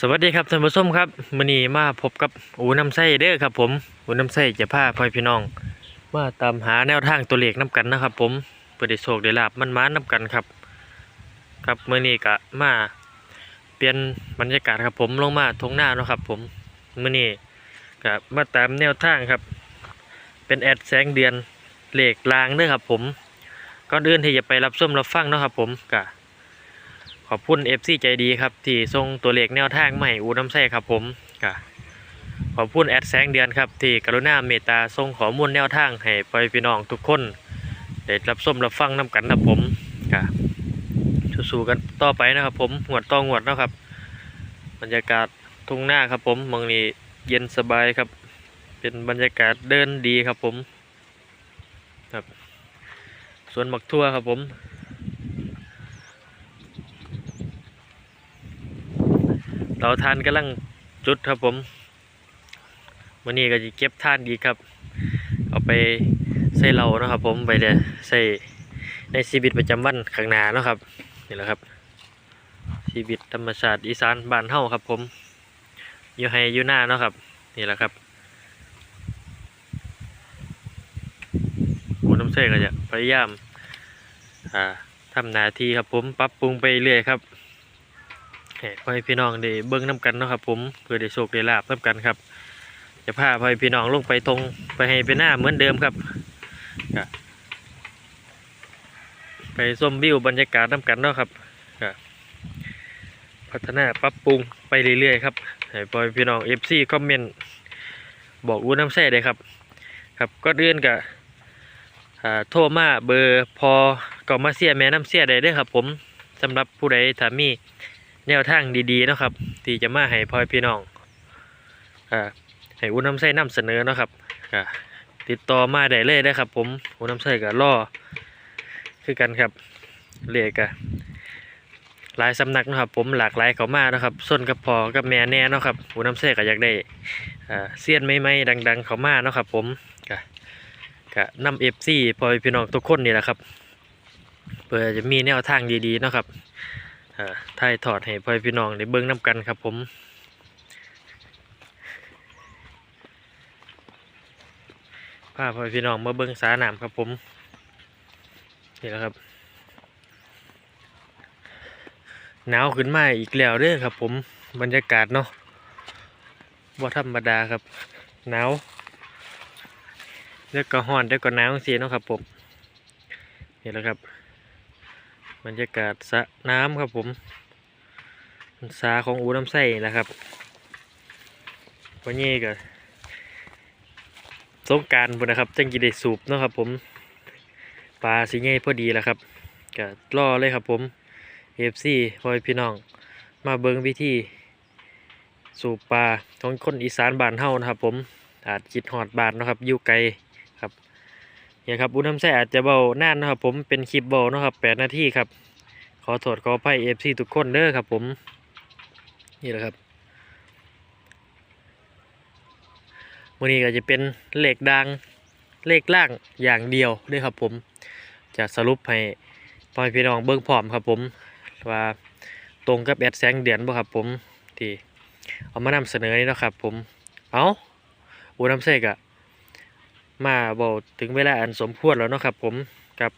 สวัสดีครับท่านผู้ชมครับมื้อนี้มาพบกับอูน้ำไส้เด้อครับผมอูน้ำไส้จะพาพ่อพี่น้องมาตามหาแนวทางตัวเลขนํกันนะครับผมเพื่อได้โชคได้ลาบมันมานํกันครับ ครับมื้อนี้ก็มาเปลี่ยนบรรยากาศครับผมลงมาทงหน้าเนาะครับ ผมมื้อนี้ก็มาตามแนวทางครับ เป็นแอดแสงเดือนเลขลางเด้อครับ ผมก่อนอื่นที่จะไปรับชมรับฟังเนาะครับ ผมก็ข อบคุณ FC ใจดีครับ ที่ส่งตัวเลขแนวทางมาใหม่อูน้ำใส่ครับผมก็ขอบคุณแอดแสงเดือนครับ ที่กรุณาเมตตาส่งขอมูลแนวทางให้พ่อพี่น้องทุกคนได้รับชมรับฟังนํกันนะผมก็สู้ๆกันต่อไปนะครับ ผมหวดต่องวดนะครับ บรรยากาศทุ่งหน้าครับผมเมองนี้เย็นสบายครับ เป็นบรรยากาศเดินดีครับผม ครับสวนหมักทั่วครับผม เตาทานกำลังจุดครับผมวันนี้ก็จะเก็บทานอีครับ เอาไปใส่เราเนาะครับ ผมไปเลยใส่ในชีวิตประจำวันข้างหน้าเนาะครับนี่แหละครับชีวิตธรรมชาติอีสานบ้านเฮาครับ ผมอยู่ให้อยู่หน้าเนาะครับ นี่แหละครับหัวน้ำเสกก็จะพยายามาทำนาทีครับผมปรับปรุงไปเรื่อยครับ ให้พ่อให้พี่น้องได้เบิ่งน้กันเนาะครับผมเพื่อได้โชคได้ลาบน้กันครับ จะพาพ่อพี่น้องลงไปตรงไปให้ไปหน้าเหมือนเดิมครับไปส้มวิวบรรยากาศน้กันเนาะครับพัฒนาปรับปรุงไปเรื่อยๆครับให้พ่อพี่น้อง FC คอมเมนต์บอกอู้น้ำแซ่ได้ครับ ครับก็เดือนกับโทรมาเบอร์พอก็มาเสียแม่น้ำเสียได้เด้อครับผมสำหรับผู้ใดถามี แนวทางดีๆนะครับที่จะมาให้พ่อพี่น้องอ่าให้อุ้นน้ำใส่นำเสนอนะครับอ่าติดต่อมาได้เลยนะครับ ผมอุ้นน้ำใส่กับล่อคือกันครับเลขกะหลายสำนักนะครับ ผมหลากหลายเขามาเนะครับส่วนกับพอกับแม่แน่นะครับอุ้นน้ำใส่ก็อยากได้อ่าเสี้ยนไม่ไม่ดัง ๆ เขามาเนาะครับ ผมกะกะนำเอฟซีพ่อพี่น้องทุกคนนี่แหละครับเพื่อจะมีแนวทางดีๆนะครับ อ่าถ่ายถอดให้พ่อพี่น้องได้เบิ่งน้ำกันครับผมพาพ่อพี่น้องมาเบิ่งสาหนามครับผมนี่แหละครับหนาวขึ้นมาอีกแล้วเด้อครับ ผมบรรยากาศเนาะว่าธรรมดาครับหนาวแล้วก็ร้อนแล้วก็หนาวเสียเนาะครับผมนี่แหละครับ บรรยากาศสระน้ำครับผมสาของอูน้ำใส่นะครับ วันนี้ก็สงการพุ่นะครับจังกีได้สูบนะครับผมปลาสีเงี้ยพอดีแล้วครับก็ล่อเลยครับผมเอฟซีพอยพี่น้อง มาเบิ้งวิธี สูบปลาของคนอีสานบ้านเฮานะครับ ผมอาจจิตหอดบาทนะครับยู่ไกล เนี่ยครับอุณน้ำใส่อาจจะเบานานนะครับ ผมเป็นคลิปเบานะครับแปดนาทีครับ ขอโทษขออภัยเอฟซีทุกคนเด้อครับ ผม นี่แหละครับวันนี้ก็จะเป็นเหลขดังเลขล่างอย่างเดียวเด้วยครับผม จะสรุปให้พ่อพี่น้องเบิ้งพร้อมครับผมว่าตรงกับแอดแสงเดือนบ่ครับผมที่เอามานำเสนอนี่นะครับผมเอาอูน้ำเสกอะ มาบอกถึงเวลาอันสมควรแล้วเนาะครับ ผมกับ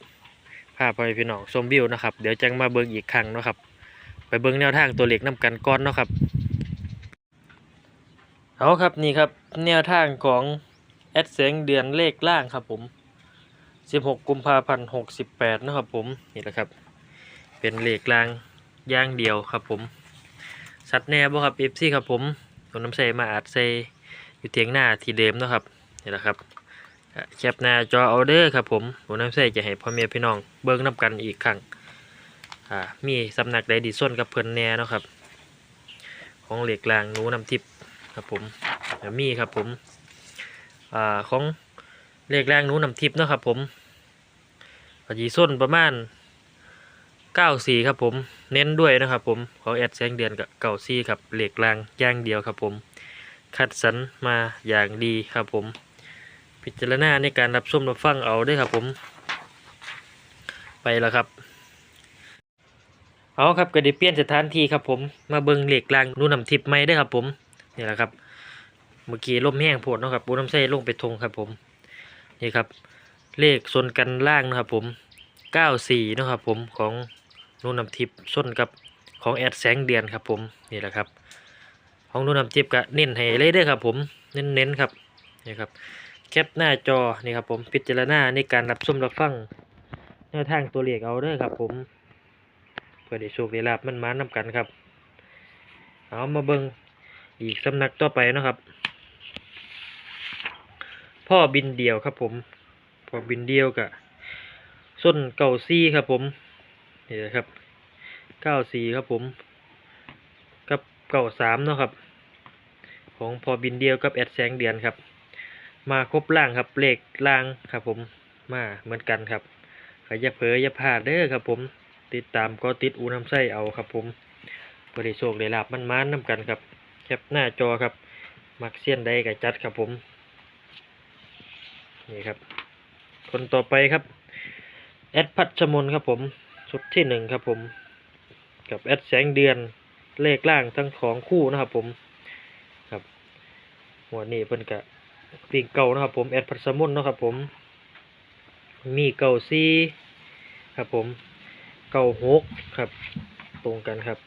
ภาพไปพี่น้องชมวิวนะครับเดี๋ยวจังมาเบิ่งอีกครั้งเนาะครับ ไปเบิ่งแนวทางตัวเหลขนํกันก่อนเนาะครับเอาครับนี่ครับแนวทางของแอดเสียงเดือนเลขล่างครับผม 16 กุมภาพันธ์68 นะครับผมนี่แหละครับ เป็นเลขล่างย่างเดียวครับผม สัตว์แน่บ่ครับ FC ครับผมผมน้ำใสมาอาจใสอยู่เทียงหน้าที่เดิมนะครับนี่แหละครับ แคปหน้าจอเอาเด้อครับผมผมน้ำใส่จะให้พ่อแม่พี่น้องเบิ่งนำกันอีกครั้งอ่ามีสำนักใดดีส้นกับเพิ่นแน่นะครับ ของเหล็กลางนูน้ำทิพย์ครับผมมีครับผมอ่าของเหล็กลางนูน้ำทิพย์นะครับผมปจีส้นประมาณเก้าสี่ครับผมเน้นด้วยนะครับผมของแอดแสงเดือนกับเก้าสี่ครับเหล็กลางย่างเดียวครับผม คัดสรรมาอย่างดีครับผม พิจารณาในการรับชมรับฟังเอาเด้วยครับผม ไปแล้วครับ เอาครับก็ได้เปลี่ยนสถานที่ครับผมมาเบิงเหล็กรางนูนำทิพย์ใหม่เด้ครับผมนี่แหละครับ เมื่อกี้ลมแห้งโพดนะครับปูน้ำใส่ลงไปทงครับผมนี่ครับ เลขส่วนกันล่างนะครับผม94เนะครับผมของนูนำทิพย์ส้นกับของแอดแสงเดือนครับผมนี่แหละครับของนูนำทิพย์ก็เน้นให้เลยเด้อครับผมเน้นๆครับนี่ครับ แคปหน้าจอนี่ครับผมพิจารณาในการรับชมรับฟังแนวทางตัวเลขเอาเด้อครับผมเพื่อได้โชคได้ลาบมันมานำกันครับ เอามาเบิงอีกสำนักต่อไปนะครับ พ่อบินเดียวครับผมพ่อบินเดียวกับส้นเก่าซี่ครับผมนี่นะครับเก้าสี่ครับผม กับเก่าสามเนาะครับ ของพอบินเดียวกับแอดแสงเดือนครับ มาครบล่างครับเลขล่างครับผมมาเหมือนกันครับขอย่าเผลออย่าพลาดเด้อครับ ผม ติดตามก็ติดอูน้ำไส้เอาครับ ผมบริโชคได้ลาบมันมานๆน้ำกันครับ แคปหน้าจอครับ มักเสี้ยนใดกับจัดครับผมนี่ครับ คนต่อไปครับแอดพัชมนครับผมชุดที่หนึ่งครับผม กับแอดแสงเดือนเลขล่างทั้งของคู่นะครับผมครับหัวนี้เพิ่นกะ ปีงเก่านะครับผมแอดพัชมนนะครับผม มีเก่าซีครับผมเก้าหกครับ ตรงกันครับ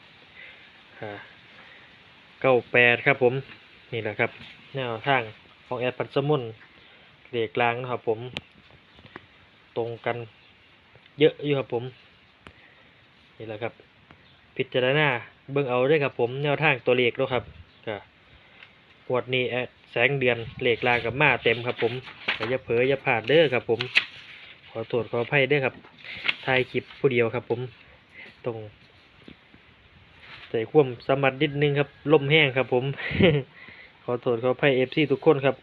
เก้าแปดครับผมนี่แหละครับแนวทางของแอดพัสมุนเลขกลางนะครับผม ตรงกันเยอะอยู่ครับผมนี่แหละครับ พิจารณาเบิ่งเอาด้วยครับผมแนวทางตัวเลขด้วยครับก็ หวดนี้แอดแสงเดือนเหลขกลากับมาเต็มครับผมอย่าเผลออย่าพลาดเด้อครับผม ขอโทษขออภัยเด้อครับถ่ายคลิปผู้เดียวครับผมต้องใส่ควมสมัดนิดนึงครับลมแห้งครับผม ขอโทษขออภัยเอฟซีทุกคนครับ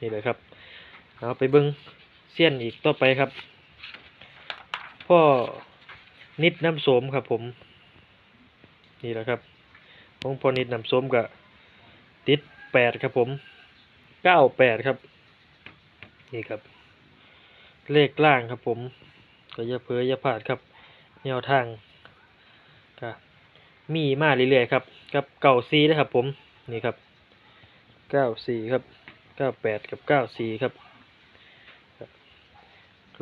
นี่เลยครับเอาไปเบิ้งเสี้ยนอีกต่อไปครับ พ่อนิดน้ำโสมครับผม นี่แหละครับของพ่อนิดน้ำโสมกับติด แปดครับผมเก้าแปดครับ นี่ครับ เลขล่างครับผม ก็อย่าเผลออย่าพลาดครับ แนวทางก็มีมาเรื่อยๆครับ กับเก้าสี่นะครับผม นี่ครับเก้าสี่ครับเก้าแปดกับเก้าสี่ครับ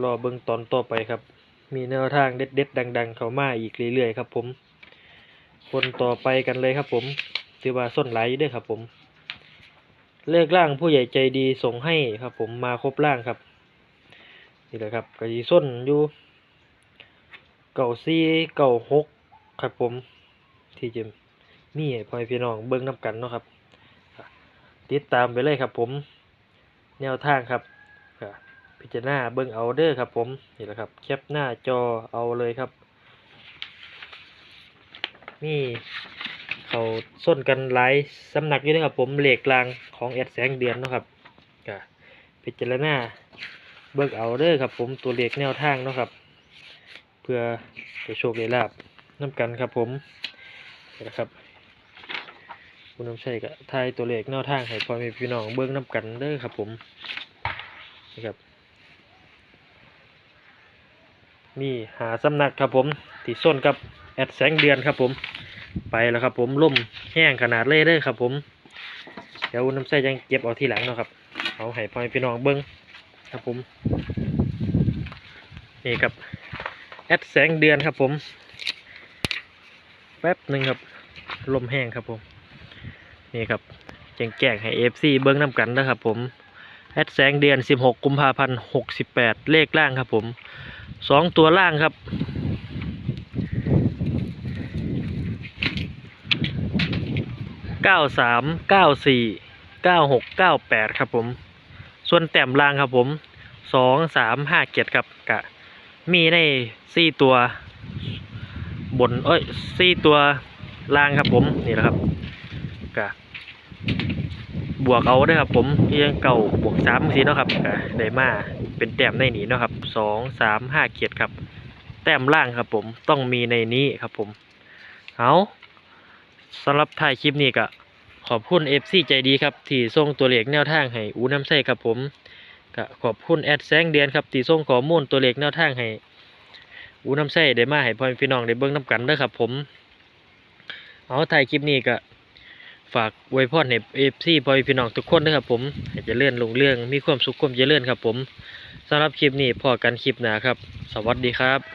รอเบิ่งตอนต่อไปครับ มีแนวทางเด็ดๆดัง ๆ เข้ามาอีกเรื่อยๆครับผมคนต่อไปกันเลยครับผมถือว่าส้นไหลด้วยครับผม เลขล่างผู้ใหญ่ใจดีส่งให้ครับ ผมมาครบล่างครับ นี่แหละครับก็สีส้นอยู่เก่าซีเก่าหกครับผมที่จะมีให้พ่อแม่พี่น้องเบิ่งน้ำกันเนาะครับ ติดตามไปเลยครับ ผม แนวทางครับพิจารณาเบิ่งเอาเด้อครับ ผมนี่แหละครับ แคปหน้าจอเอาเลยครับนี่ เขาส้นกันหลายสำนักอยู่นะครับผมเหล็กลางของแอดแสงเดือนนะครับก็พิจารณาเบิกเอาเด้อครับผมตัวเหลขแนวทางนะครับ เพื่อไปโชคได้ลาบน้ำกันครับผมนะครับคุณน้ำชัยก็ทายตัวเลขแนวทางให้พ่อแม่พี่น้องเบิ้งน้ำกันเด้อครับผมนี่ครับนี่หาสำนักครับผมที่ส้นกับแอดแสงเดือนครับผม ไปแล้วครับ ผมล่มแห้งขนาดเลยเด้อครับ ผม เดี๋ยวน้ำใส่ยังเก็บเอาทีหลังเนาะครับเอาให้พ่อพี่น้องเบิ้งครับผมนี่ครับแอดแสงเดือนครับผม แป๊บหนึ่งครับลมแห้งครับผม นี่ครับแจงแจ้งให้เอฟซีเบิ้งน้ำกันนะครับผมแอดแสงเดือน 16 กุมภาพันธ์ 68 เลขล่างครับผมสองตัวล่างครับ 93 94 96 98ครับผม ส่วนแต้มล่างครับผมสองสามห้าเกียรติครับกะมีในสี่ตัวบนเอ้ยสี่ตัวล่างครับผมนี่แหละครับกะบวกเอาได้ครับผมยังเก่าบวกสามสีเนาะครับกะได้มาเป็นแต้มในนี้เนาะครับสองสามห้าเกียรติครับ แต้มล่างครับผมต้องมีในนี้ครับผมเอา สำหรับถ่ายคลิปนี้ก็ขอบคุณ FC ใจดีครับ ที่ส่งตัวเลขแนวทางให้อูน้ำใส่ครับผมก็ขอบคุณแอดแสงเดือนครับที่ส่งข้อมูลตัวเลขแนวทางให้อูน้ำไส้ได้มาให้พ่อแม่พี่น้องได้เบิ่งนํกันด้อครับผม เอาถ่ายคลิปนี้ก็ฝากอวยพรให้ FC พ่อแม่พี่น้องทุกคนด้อครับผมให้เจริญรุ่งเรื่องมีความสุขความเจริญครับผมสำหรับคลิปนี้พอกันคลิปหนาครับ สวัสดีครับ